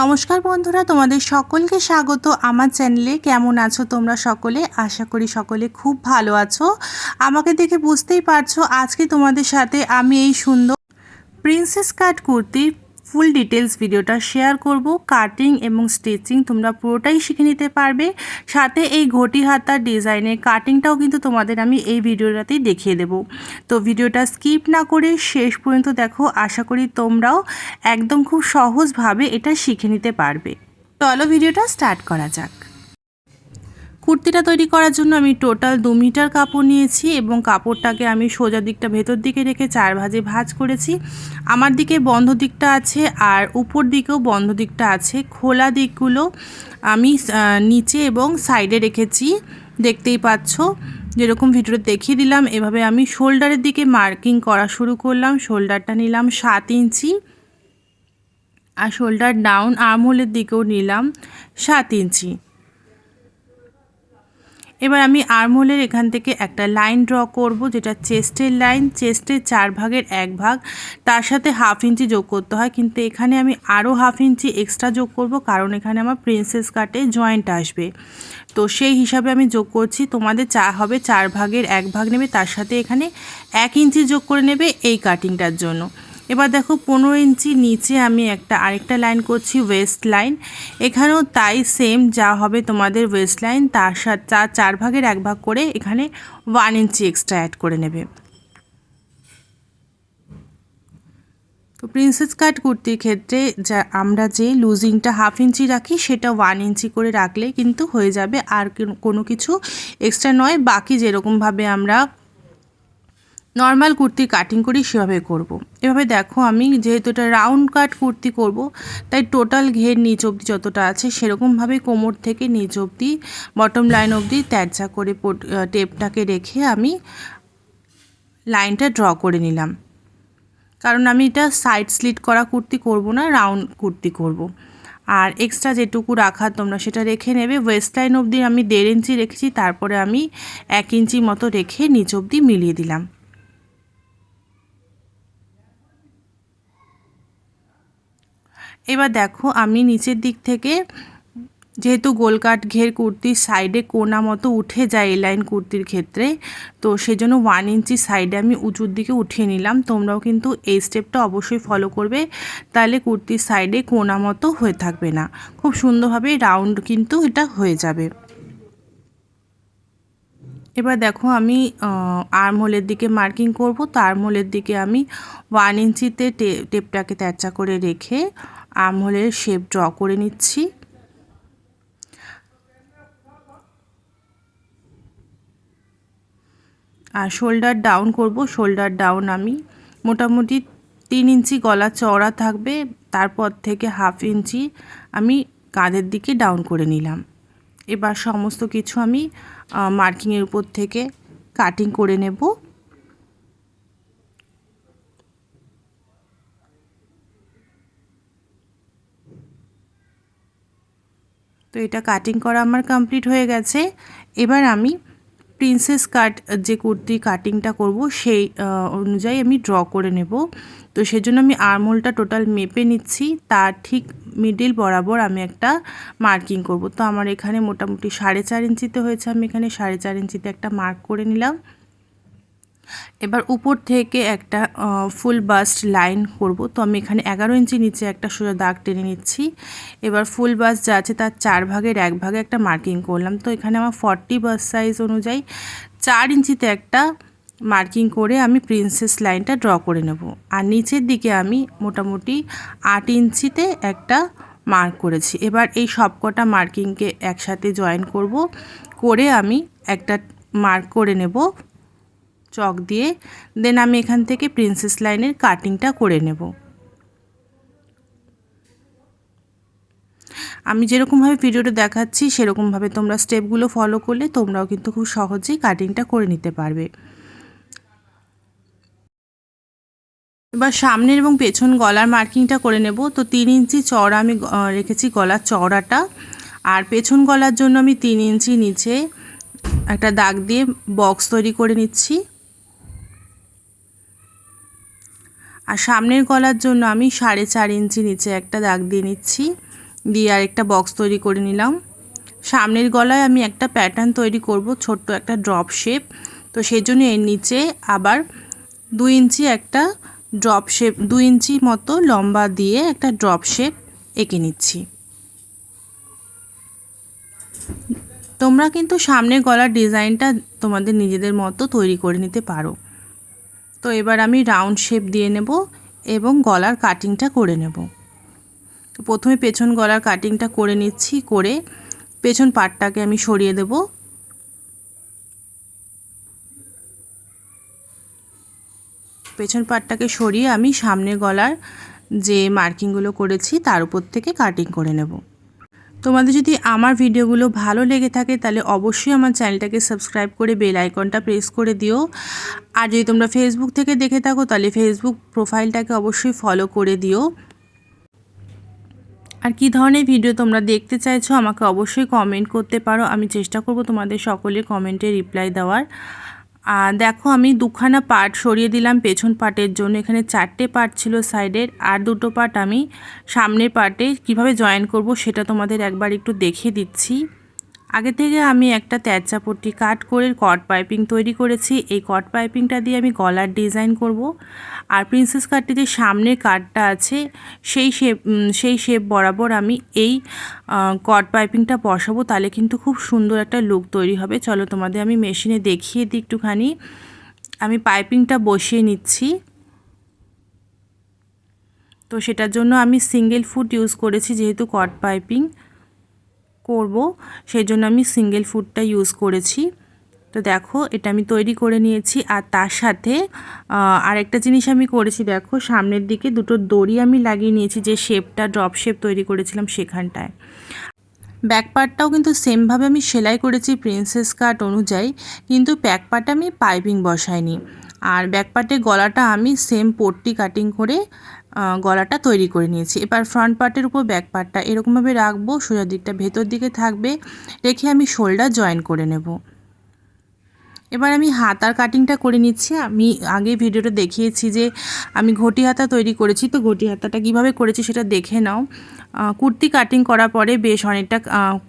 নমস্কার বন্ধুরা, তোমাদের সকলকে স্বাগত আমার চ্যানেলে। কেমন আছো তোমরা সকলে? আশা করি সকলে খুব ভালো আছো। আমাকে দেখে বুঝতেই পারছ, আজকে তোমাদের সাথে আমি এই সুন্দর প্রিন্সেস কাট কুর্তির ফুল ডিটেলস ভিডিওটা শেয়ার করব কাটিং এবং স্টিচিং তোমরা পুরোটাই শিখে নিতে পারবে। সাথে এই ঘটি হাতার ডিজাইনের কাটিংটাও কিন্তু তোমাদের আমি এই ভিডিওটাতেই দেখিয়ে দেব। তো ভিডিওটা স্কিপ না করে শেষ পর্যন্ত দেখো, আশা করি তোমরাও একদম খুব সহজভাবে এটা শিখে নিতে পারবে। চলো ভিডিওটা স্টার্ট করা যাক। কুর্তিটা তৈরি করার জন্য আমি টোটাল দু মিটার কাপড় নিয়েছি এবং কাপড়টাকে আমি সোজা দিকটা ভেতর দিকে রেখে চার ভাজে ভাজ করেছি। আমার দিকে বন্ধ দিকটা আছে আর উপর দিকেও বন্ধ দিকটা আছে। খোলা দিকগুলো আমি নিচে এবং সাইডে রেখেছি। দেখতেই পাচ্ছ, যেরকম ভিডিওতে দেখিয়ে দিলাম, এভাবে আমি শোল্ডারের দিকে মার্কিং করা শুরু করলাম। শোল্ডারটা নিলাম সাত ইঞ্চি আর শোল্ডার ডাউন আর্মহোলের দিকেও নিলাম সাত ইঞ্চি। এবার আমি আর্মহোলের এখান থেকে একটা লাইন ড্র করব, যেটা চেস্টের লাইন। চেস্টের চার ভাগের এক ভাগ, তার সাথে হাফ ইঞ্চি যোগ করতে হয়। কিন্তু এখানে আমি আরও হাফ ইঞ্চি এক্সট্রা যোগ করব, কারণ এখানে আমার প্রিন্সেস কাটে, জয়েন্ট আসবে। তো সেই হিসাবে আমি যোগ করছি। তোমাদের চা, হবে চার ভাগের এক ভাগ নেবে, তার সাথে এখানে এক ইঞ্চি যোগ করে নেবে এই কাটিংটার জন্য। এবার দেখো পনেরো ইঞ্চি নিচে আমি একটা আরেকটা লাইন করছি ওয়েস্ট লাইন এখানেও তাই সেম যা হবে তোমাদের ওয়েস্ট লাইন তার সাথে চার ভাগের এক ভাগ করে এখানে ওয়ান ইঞ্চি এক্সট্রা অ্যাড করে নেবে। তো প্রিন্সেস কাট কুর্তির ক্ষেত্রে যা, আমরা যে লুজিংটা হাফ ইঞ্চি রাখি, সেটা ওয়ান ইঞ্চি করে রাখলে কিন্তু হয়ে যাবে, আর কোনো কিছু এক্সট্রা নয়। বাকি যেরকমভাবে আমরা নর্মাল কুর্তি কাটিং করি সেভাবে করব। এভাবে দেখো আমি যেহেতু এটা রাউন্ড কাট কুর্তি করব, তাই টোটাল ঘের নিচ অবধি যতটা আছে সেরকমভাবে কোমর থেকে নিচ অবধি বটম লাইন অবধি ত্যাচা করে টেপটাকে রেখে আমি লাইনটা ড্র করে নিলাম কারণ আমি এটা সাইড স্লিট করা কুর্তি করব না রাউন্ড কুর্তি করব। আর এক্সট্রা যেটুকু রাখা তোমরা সেটা রেখে নেবে ওয়েস্ট লাইন অবধি আমি দেড় ইঞ্চি রেখেছি, তারপরে আমি এক ইঞ্চি মতো রেখে নিচ অবধি মিলিয়ে দিলাম এবার দেখো, আমি নিচের দিক থেকে যেহেতু গোলকাট ঘের কুর্তির সাইডে কোনা মতো উঠে যায় এই লাইন কুর্তির ক্ষেত্রে, তো সেজন্য ওয়ান ইঞ্চি সাইডে আমি উঁচুর দিকে উঠিয়ে নিলাম। তোমরাও কিন্তু এই স্টেপটা অবশ্যই ফলো করবে, তাহলে কুর্তির সাইডে কোনা মতো হয়ে থাকবে না। খুব সুন্দরভাবে রাউন্ড কিন্তু এটা হয়ে যাবে। এবার দেখো, আমি আর্মহোলের দিকে মার্কিং করব। তো আর্মহোলের দিকে আমি ওয়ান ইঞ্চিতে টেপটাকে ত্যাচা করে রেখে আর্মহোলের শেপ ড্র করে নিচ্ছি। আর শোল্ডার ডাউন করব শোল্ডার ডাউন আমি মোটামুটি তিন ইঞ্চি গলা চওড়া থাকবে, তারপর থেকে হাফ ইঞ্চি আমি কাঁধের দিকে ডাউন করে নিলাম। এবার সমস্ত কিছু আমি মার্কিংয়ের উপর থেকে কাটিং করে নেব। তো এটা কাটিং করা আমার কমপ্লিট হয়ে গেছে। এবার আমি প্রিন্সেস কাট যে কুর্তি কাটিংটা করব, সেই অনুযায়ী আমি ড্র করে নেব। তো সেজন্য আমি আর্মোলটা টোটাল মেপে নিচ্ছি। তার ঠিক মিডিল বরাবর আমি একটা মার্কিং করব। তো আমার এখানে মোটামুটি সাড়ে চার ইঞ্চিতে হয়েছে। আমি এখানে সাড়ে চার ইঞ্চিতে একটা মার্ক করে নিলাম। এবার উপর থেকে একটা ফুল বাস্ট লাইন করব। তো আমি এখানে এগারো ইঞ্চি নিচে একটা সোজা দাগ টেনে নিচ্ছি। এবার ফুল বাস যা আছে তার চার ভাগের এক ভাগে একটা মার্কিং করলাম। তো এখানে আমার ফর্টি বাস সাইজ অনুযায়ী চার ইঞ্চিতে একটা মার্কিং করে আমি প্রিন্সেস লাইনটা ড্র করে নেব। আর নিচের দিকে আমি মোটামুটি আট ইঞ্চিতে একটা মার্ক করেছি। এবার এই সবকটা মার্কিংকে একসাথে জয়েন করব। করে আমি একটা মার্ক করে নেব। চক দিয়ে, দেন আমি এখান থেকে প্রিন্সেস লাইনের কাটিংটা করে নেব। আমি যেরকমভাবে ভিডিওটা দেখাচ্ছি, সেরকমভাবে তোমরা স্টেপগুলো ফলো করলে তোমরাও কিন্তু খুব সহজেই কাটিংটা করে নিতে পারবে। এবার সামনের এবং পেছন গলার মার্কিংটা করে নেব। তো তিন ইঞ্চি চড়া আমি রেখেছি গলার চওড়াটা। আর পেছন গলার জন্য আমি তিন ইঞ্চি নিচে একটা দাগ দিয়ে বক্স তৈরি করে নিচ্ছি। আর সামনের গলার জন্য আমি সাড়ে চার ইঞ্চি নিচে একটা দাগ দিয়ে নিচ্ছি। দিয়ে আরেকটা বক্স তৈরি করে নিলাম। সামনের গলায় আমি একটা প্যাটার্ন তৈরি করব, ছোট্ট একটা ড্রপ শেপ তো সেই জন্য এর নিচে আবার দুই ইঞ্চি একটা ড্রপ শেপ দুই ইঞ্চি মতো লম্বা দিয়ে একটা ড্রপ শেপ এঁকে নিচ্ছি। তোমরা কিন্তু সামনের গলার ডিজাইনটা তোমাদের নিজেদের মতো তৈরি করে নিতে পারো। তো এবার আমি রাউন্ড শেপ দিয়ে নেব এবং গলার কাটিংটা করে নেব। তো প্রথমে পেছন গলার কাটিংটা করে নিচ্ছি, করে পেছন পাটটাকে আমি সরিয়ে দেব। পেছন পাটটাকে সরিয়ে আমি সামনে গলার যে মার্কিংগুলো করেছি, তার উপর থেকে কাটিং করে নেব। তোমাদের যদি আমার ভিডিওগুলো ভালো লেগে থাকে, তাহলে অবশ্যই আমার চ্যানেলটাকে সাবস্ক্রাইব করে বেল আইকনটা প্রেস করে দিও। আর যদি তোমরা ফেসবুক থেকে দেখে থাকো, তাহলে ফেসবুক প্রোফাইলটাকে অবশ্যই ফলো করে দিও। আর কি ধরনের ভিডিও তোমরা দেখতে চাইছো, আমাকে অবশ্যই কমেন্ট করতে পারো। আমি চেষ্টা করব তোমাদের সকলের কমেন্টে রিপ্লাই দেওয়ার। দেখো আমি দুখানা পার্ট সরিয়ে দিলাম। পেছন পার্টের জন্য এখানে চারটে পার্ট ছিল সাইডের, আর দুটো পার্ট আমি সামনের পার্টে কীভাবে জয়েন করব সেটা তোমাদের একবার একটু দেখিয়ে দিচ্ছি। আগে থেকে আমি একটা তেরচা পট্টি কাট করে কট পাইপিং তৈরি করেছি। এই কট পাইপিংটা দিয়ে আমি গলার ডিজাইন করব। আর প্রিন্সেস কাটটিতে সামনের কাটটা আছে, সেই শেপ সেই শেপ বরাবর আমি এই কট পাইপিংটা বসাবো। তাহলে কিন্তু খুব সুন্দর একটা লুক তৈরি হবে। চলো তোমাদের আমি মেশিনে দেখিয়ে দিই একটুখানি। আমি পাইপিংটা বসিয়ে নিচ্ছি। তো সেটার জন্য আমি সিঙ্গেল ফুট ইউজ করেছি যেহেতু কট পাইপিং। করব। সেই জন্য আমি সিঙ্গেল ফুডটা ইউজ করেছি। তো দেখো, এটা আমি তৈরি করে নিয়েছি। আর তার সাথে আরেকটা জিনিস আমি করেছি, দেখো, সামনের দিকে দুটো দড়ি আমি লাগিয়ে নিয়েছি, যে শেপটা ড্রপ শেপ তৈরি করেছিলাম সেখানটায়। ব্যাক পার্টটাও কিন্তু সেমভাবে আমি সেলাই করেছি প্রিন্সেস কাট অনুযায়ী, কিন্তু ব্যাক পার্টে আমি পাইপিং বসাইনি। আর ব্যাক পার্টের গলাটা আমি সেম পট্টি কাটিং করে গলাটা তৈরি করে নিয়েছি। এবার ফ্রন্ট পার্টের উপর ব্যাক পার্টটা এরকমভাবে রাখব, সোজা দিকটা ভেতর দিকে থাকবে, রেখে আমি শোল্ডার জয়েন করে নেব। এবার আমি হাতার কাটিংটা করে নিচ্ছি। আমি আগে ভিডিওটা দেখিয়েছি যে আমি ঘটি হাতা তৈরি করেছি। তো ঘটি হাতাটা কীভাবে করেছি সেটা দেখে নাও। কুর্তি কাটিং করার পরে বেশ অনেকটা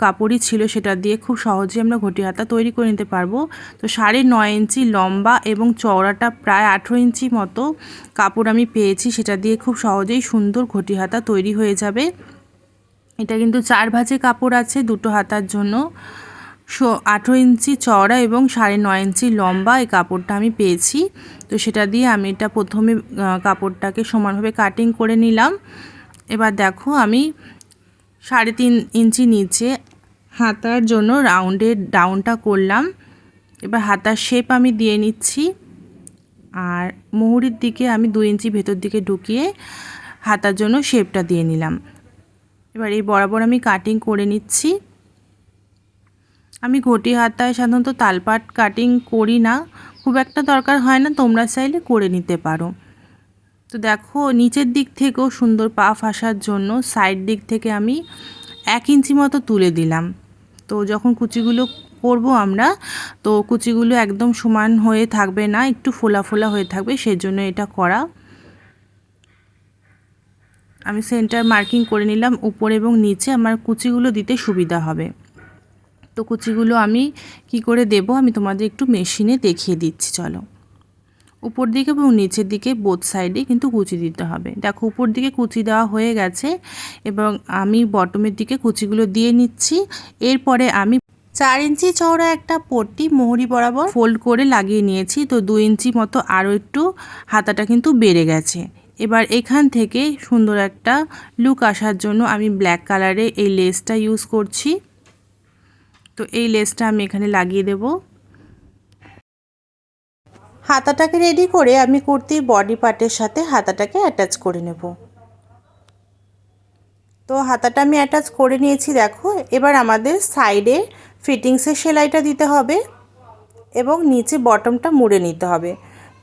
কাপড়ই ছিল সেটা দিয়ে খুব সহজে আমরা ঘটি হাতা তৈরি করে নিতে পারব। তো সাড়ে নয় ইঞ্চি লম্বা এবং চওড়াটা প্রায় আঠেরো ইঞ্চি মতো কাপড় আমি পেয়েছি। সেটা দিয়ে খুব সহজেই সুন্দর ঘটি হাতা তৈরি হয়ে যাবে। এটা কিন্তু চার ভাজে কাপড় আছে দুটো হাতার জন্য। আঠেরো ইঞ্চি চওড়া এবং সাড়ে নয় ইঞ্চি লম্বা এই কাপড়টা আমি পেয়েছি। তো সেটা দিয়ে আমি এটা প্রথমে কাপড়টাকে সমানভাবে কাটিং করে নিলাম। এবার দেখো আমি সাড়ে তিন ইঞ্চি নিচে হাতার জন্য রাউন্ডের ডাউনটা করলাম। এবার হাতার শেপ আমি দিয়ে নিচ্ছি। আর মুহুরির দিকে আমি দু ইঞ্চি ভেতর দিকে ঢুকিয়ে হাতার জন্য শেপটা দিয়ে নিলাম। এবার এই বরাবর আমি কাটিং করে নিচ্ছি। আমি ঘটি হাতায় সাধারণত তালপাট কাটিং করি না। খুব একটা দরকার হয় না, তোমরা চাইলে করে নিতে পারো। তো দেখো, নিচের দিক থেকেও সুন্দর পা ফাঁসার জন্য সাইড দিক থেকে আমি এক ইঞ্চি মতো তুলে দিলাম। তো যখন কুচিগুলো করব আমরা, তো কুচিগুলো একদম সমান হয়ে থাকবে না, একটু ফোলা ফোলা হয়ে থাকবে, সেজন্য এটা করা। আমি সেন্টার মার্কিং করে নিলাম, উপরে এবং নিচে আমার কুচিগুলো দিতে সুবিধা হবে। তো কুচিগুলো আমি কি করে দেব? আমি তোমাদের একটু মেশিনে দেখিয়ে দিচ্ছি, চলো। উপর দিকে এবং নিচের দিকে বোথ সাইডে কিন্তু কুচি দিতে হবে। দেখো, উপর দিকে কুচি দেওয়া হয়ে গেছে এবং আমি বটমের দিকে কুচিগুলো দিয়ে নিচ্ছি। এরপরে আমি চার ইঞ্চি চওড়া একটা পট্টি মোহরি বরাবর ফোল্ড করে লাগিয়ে নিয়েছি। তো দু ইঞ্চি মতো আরও একটু হাতাটা কিন্তু বেড়ে গেছে। এবার এখান থেকে সুন্দর একটা লুক আসার জন্য আমি ব্ল্যাক কালারে এই লেসটা ইউজ করছি। তো এই লেসটা আমি এখানে লাগিয়ে দেব। হাতাটাকে রেডি করে আমি কুর্তির বডি পার্টের সাথে হাতাটাকে অ্যাটাচ করে নেব। তো হাতাটা আমি অ্যাটাচ করে নিয়েছি, দেখো। এবার আমাদের সাইডে ফিটিংসের সেলাইটা দিতে হবে এবং নিচে বটমটা মুড়ে নিতে হবে।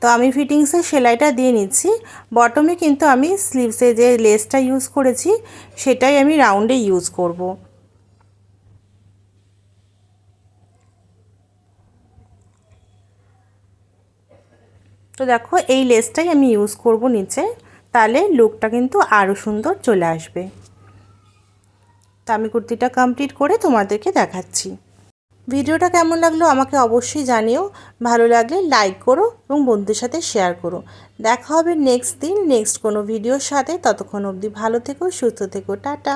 তো আমি ফিটিংসের সেলাইটা দিয়ে নিচ্ছি। বটমে কিন্তু আমি স্লিভসে যে লেসটা ইউজ করেছি, সেটাই আমি রাউন্ডে ইউজ করব। তো দেখো, এই লেসটাই আমি ইউজ করব নিচে। তাহলে লুকটা কিন্তু আরও সুন্দর চলে আসবে। তো আমি কুর্তিটা কমপ্লিট করে তোমাদেরকে দেখাচ্ছি। ভিডিওটা কেমন লাগল আমাকে অবশ্যই জানিও। ভালো লাগলে লাইক করো এবং বন্ধুদের সাথে শেয়ার করো। দেখা হবে নেক্সট দিন নেক্সট কোনো ভিডিওর সাথে। ততক্ষণ অবধি ভালো থেকো, সুস্থ থেকো। টাটা।